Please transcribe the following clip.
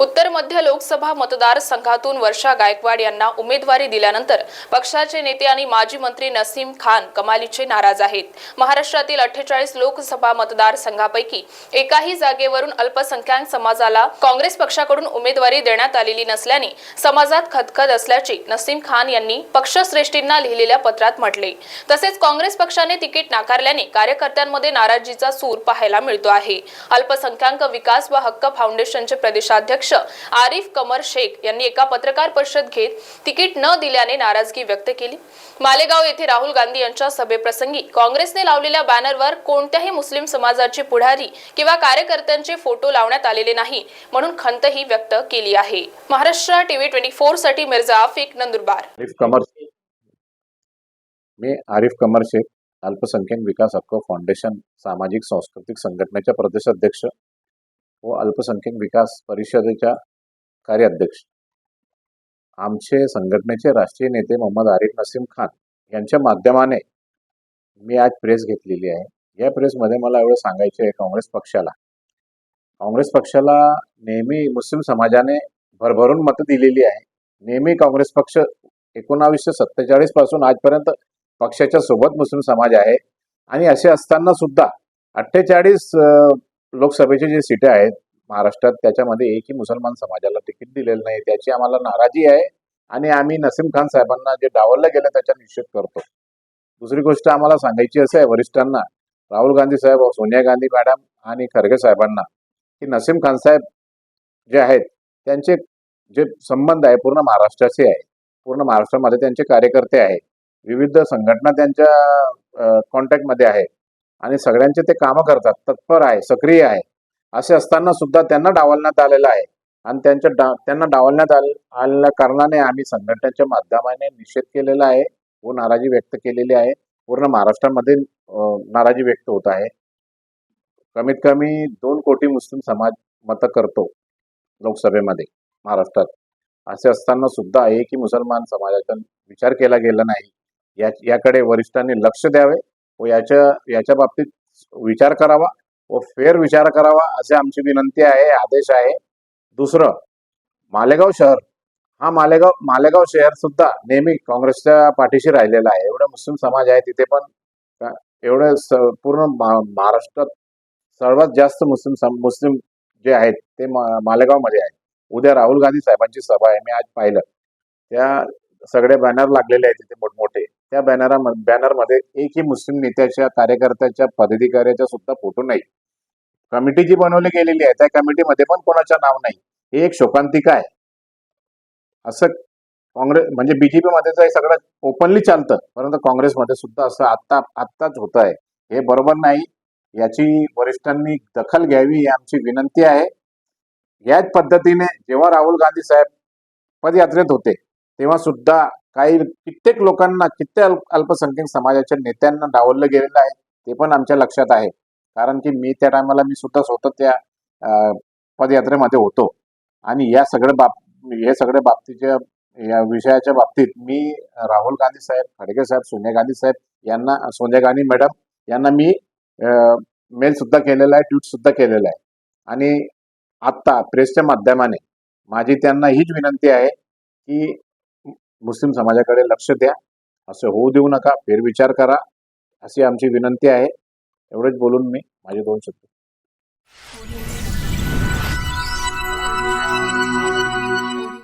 उत्तर मध्य लोकसभा मतदारसंघातून वर्षा गायकवाड यांना उमेदवारी दिल्यानंतर पक्षाचे नेते आणि माजी मंत्री नसीम खान कमालीचे नाराज आहेत. महाराष्ट्रातील अठ्ठेचाळीस लोकसभा मतदारसंघापैकी एकाही जागेवरून अल्पसंख्याक समाजाला काँग्रेस पक्षाकडून उमेदवारी देण्यात आलेली नसल्याने समाजात खदखद असल्याचे नसीम खान यांनी पक्षश्रेष्ठींना लिहिलेल्या पत्रात म्हटले. तसेच काँग्रेस पक्षाने तिकीट नाकारल्याने कार्यकर्त्यांमध्ये नाराजीचा सूर पाहायला मिळतो आहे. अल्पसंख्याक विकास व हक्क फाउंडेशनचे प्रदेशाध्यक्ष आरिफ कमर शेख यांनी एका पत्रकार परिषद घेत तिकीट न दिल्याने नाराजगी व्यक्त केली. मालेगाव येथे राहुल गांधी यांच्या सभेप्रसंगी काँग्रेसने लावलेल्या बॅनरवर कोणत्याही मुस्लिम समाजाचे पुढारी किंवा कार्यकर्त्यांचे फोटो लावण्यात आलेले नाही म्हणून खंतही व्यक्त केली आहे. महाराष्ट्र टीव्ही ट्वेंटी फोरसाठी मिर्झा आफिक नंदुरबार. आरिफ कमर मी आरिफ कमर शेख अल्पसंख्याक विकास हक्क फाउंडेशन सामाजिक सांस्कृतिक संघटनेच्या प्रदेशाध्यक्ष. व अल्पसंख्याक विकास परिषदेच्या कार्याध्यक्ष. आमचे संघटनेचे राष्ट्रीय नेते मोहम्मद आरिफ नसीम खान यांच्या माध्यमाने मी आज प्रेस घेतलेली आहे. या प्रेसमध्ये मला एवढं सांगायचे आहे काँग्रेस पक्षाला. काँग्रेस पक्षाला नेहमी मुस्लिम समाजाने भरभरून मतं दिलेली आहे. नेहमी काँग्रेस पक्ष एकोणावीसशे सत्तेचाळीसपासून आजपर्यंत पक्षाच्या सोबत मुस्लिम समाज आहे. आणि असे असताना सुद्धा अठ्ठेचाळीस लोकसभेची जी सीटे आहेत महाराष्ट्रात त्याच्यामध्ये एकही मुसलमान समाजाला तिकीट दिलेलं नाही. त्याची आम्हाला नाराजी आहे आणि आम्ही नसीम खान साहेबांना जे डावललं गेलं त्याचा निषेध करतो. दुसरी गोष्ट आम्हाला सांगायची असं आहे वरिष्ठांना राहुल गांधी साहेब सोनिया गांधी मॅडम आणि खरगे साहेबांना की नसीम खान साहेब जे आहेत त्यांचे जे संबंध आहे पूर्ण महाराष्ट्राचे आहे. पूर्ण महाराष्ट्रामध्ये त्यांचे कार्यकर्ते आहे विविध संघटना त्यांच्या कॉन्टॅक्टमध्ये आहे आणि सगळ्यांचे ते कामं करतात तत्पर आहे सक्रिय आहे. असे असताना सुद्धा त्यांना डावलण्यात आलेलं आहे. आणि त्यांच्या डा त्यांना डावलण्यात आल आलेल्या कारणाने आम्ही संघटनेच्या माध्यमाने निषेध केलेला आहे. व नाराजी व्यक्त केलेली आहे. पूर्ण महाराष्ट्रामध्ये नाराजी व्यक्त होत आहे. कमीत कमी दोन कोटी मुस्लिम समाज मत करतो लोकसभेमध्ये महाराष्ट्रात. असे असताना सुद्धा एकही मुसलमान समाजाचा विचार केला गेला नाही. या याकडे वरिष्ठांनी लक्ष द्यावे. व याच्या याच्या बाबतीत विचार करावा व फेर विचार करावा असे आमची विनंती आहे आदेश आहे. दुसरं मालेगाव शहर हा मालेगाव मालेगाव शहर सुद्धा नेहमी काँग्रेसच्या पाठीशी राहिलेला आहे. एवढा मुस्लिम समाज आहे तिथे पण एवढे एवढं पूर्ण महाराष्ट्रात सर्वात जास्त मुस्लिम सम- मुस्लिम जे आहेत ते मालेगाव मालेगावमध्ये आहेत. उद्या राहुल गांधी साहेबांची सभा आहे मी आज पाहिलं. त्या सगळे बॅनर लागलेले आहेत तिथे मोठमोठे. त्या बॅनरा बॅनरमध्ये एकही मुस्लिम नेत्याच्या कार्यकर्त्याच्या पदाधिकाऱ्याच्या सुद्धा फोटो नाही. कमिटी जी बनवली गेलेली आहे त्या कमिटीमध्ये पण कोणाचं नाव नाही. हे एक शोकांतिका आहे. असं काँग्रेस म्हणजे बीजेपी मध्ये तर हे सगळं ओपनली चालतं. परंतु काँग्रेसमध्ये सुद्धा असं आत्ता आत्ताच होत आहे हे बरोबर नाही. याची वरिष्ठांनी दखल घ्यावी ही आमची विनंती आहे. याच पद्धतीने जेव्हा राहुल गांधी साहेब पदयात्रेत होते तेव्हा सुद्धा काही कित्येक लोकांना कित्येक अल्प अल्पसंख्याक समाजाच्या नेत्यांना डावललं गेलेलं आहे ते पण आमच्या लक्षात आहे. कारण की मी त्या टायमाला मी सुद्धा स्वतः त्या पदयात्रेमध्ये होतो. आणि या सगळ्या बाब हे सगळ्या बाबतीच्या या विषयाच्या बाबतीत मी राहुल गांधी साहेब खडगे साहेब सोनिया गांधी साहेब यांना सोनिया गांधी मॅडम यांना मी मेल सुद्धा केलेला आहे ट्विट सुद्धा केलेला आहे. आणि आत्ता प्रेसच्या माध्यमाने माझी त्यांना हीच विनंती आहे की मुस्लिम समाजाकडे लक्ष द्या. असं होऊ देऊ नका फेरविचार करा. अशी आमची विनंती आहे. एवढंच बोलून मी माझे दोन शब्द